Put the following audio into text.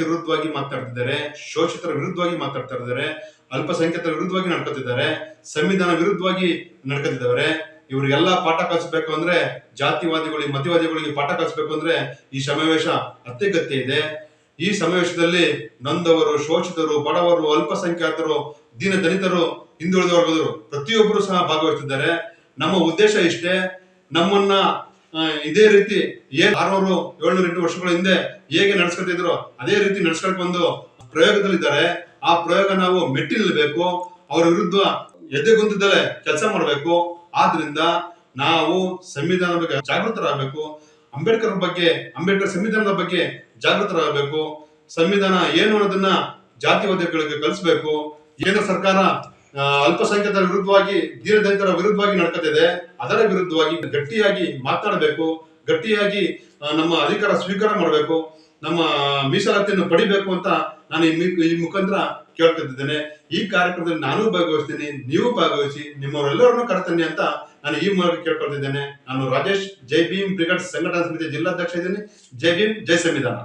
ವಿರುದ್ಧವಾಗಿ ಮಾತಾಡ್ತಿದ್ದಾರೆ, ಶೋಷಿತರ ವಿರುದ್ಧವಾಗಿ ಮಾತಾಡ್ತಾ ಇದ್ದಾರೆ, ಅಲ್ಪಸಂಖ್ಯಾತರ ವಿರುದ್ಧವಾಗಿ ನಡ್ಕೋತಿದ್ದಾರೆ, ಸಂವಿಧಾನ ವಿರುದ್ಧವಾಗಿ ನಡ್ಕೋತಿದ್ದಾರೆ. ಇವರಿಗೆಲ್ಲ ಪಾಠ ಕಲಿಸ್ಬೇಕು ಅಂದ್ರೆ ಜಾತಿವಾದಿಗಳಿಗೆ, ಮತಿವಾದಿಗಳಿಗೆ ಪಾಠ ಕಲಿಸ್ಬೇಕು ಅಂದ್ರೆ ಈ ಸಮಾವೇಶ ಅತ್ಯಗತ್ಯ ಇದೆ. ಈ ಸಮಾವೇಶದಲ್ಲಿ ನೊಂದವರು, ಶೋಷಿತರು, ಬಡವರು, ಅಲ್ಪಸಂಖ್ಯಾತರು ದೀನ ದಲಿತರು ಹಿಂದುಳಿದ ವರ್ಗದವರು ಪ್ರತಿಯೊಬ್ಬರು ಸಹ ಭಾಗವಹಿಸುತ್ತಿದ್ದಾರೆ ನಮ್ಮ ಉದ್ದೇಶ ಇಷ್ಟೇ, ನಮ್ಮನ್ನ ಇದೇ ರೀತಿ ಏನ್ ಆರ್ನೂರು ಏಳ್ನೂರ ಎಂಟು ವರ್ಷಗಳ ಹಿಂದೆ ಹೇಗೆ ನಡ್ಸ್ಕೊತಿದ್ರು ಅದೇ ರೀತಿ ನಡ್ಸ್ಕೊಳಕ್ ಒಂದು ಪ್ರಯೋಗದಲ್ಲಿದ್ದಾರೆ. ಆ ಪ್ರಯೋಗ ನಾವು ಮೆಟ್ಟಿ ನಿಲ್ಬೇಕು ಅವರ ವಿರುದ್ಧ ಎದೆಗುಂದಿದ್ದಲೇ ಕೆಲಸ ಮಾಡಬೇಕು. ಆದ್ರಿಂದ ನಾವು ಸಂವಿಧಾನದ ಬಗ್ಗೆ ಜಾಗೃತರಾಗಬೇಕು. ಅಂಬೇಡ್ಕರ್ ಬಗ್ಗೆ, ಅಂಬೇಡ್ಕರ್ ಸಂವಿಧಾನದ ಬಗ್ಗೆ ಜಾಗೃತರಾಗಬೇಕು. ಸಂವಿಧಾನ ಏನು ಅನ್ನೋದನ್ನ ಜಾತಿವಾದಿಗಳಿಗೆ ಕಲಿಸ್ಬೇಕು. ಕೇಂದ್ರ ಸರ್ಕಾರ ಅಲ್ಪಸಂಖ್ಯಾತರ ವಿರುದ್ಧವಾಗಿ ದೀನದಲಿತರ ವಿರುದ್ಧವಾಗಿ ನಡ್ಕೊತಿದೆ ಅದರ ವಿರುದ್ಧವಾಗಿ ಗಟ್ಟಿಯಾಗಿ ಮಾತನಾಡಬೇಕು ಗಟ್ಟಿಯಾಗಿ ನಮ್ಮ ಅಧಿಕಾರ ಸ್ವೀಕಾರ ಮಾಡಬೇಕು. ನಮ್ಮ ಮೀಸಲಾತಿಯನ್ನು ಪಡಿಬೇಕು ಅಂತ ನಾನು ಈ ಮುಖಾಂತರ ಕೇಳ್ಕೊತಿದ್ದೇನೆ ಈ ಕಾರ್ಯಕ್ರಮದಲ್ಲಿ ನಾನು ಭಾಗವಹಿಸ್ತೀನಿ, ನೀವು ಭಾಗವಹಿಸಿ, ನಿಮ್ಮವರೆಲ್ಲರನ್ನು ಕರೆತನ್ನಿ ಅಂತ ನಾನು ಈ ಮೂಲಕ ಕೇಳ್ಕೊಳ್ತಿದ್ದೇನೆ. ನಾನು ರಾಜೇಶ್, ಜೈ ಭೀಮ್, ಬ್ರಿಗೇಡ್ ಸಂಘಟನಾ ಸಮಿತಿ ಜಿಲ್ಲಾಧ್ಯಕ್ಷ ಇದ್ದೀನಿ. ಜೈ ಭೀಮ್, ಜೈ ಸಂವಿಧಾನ.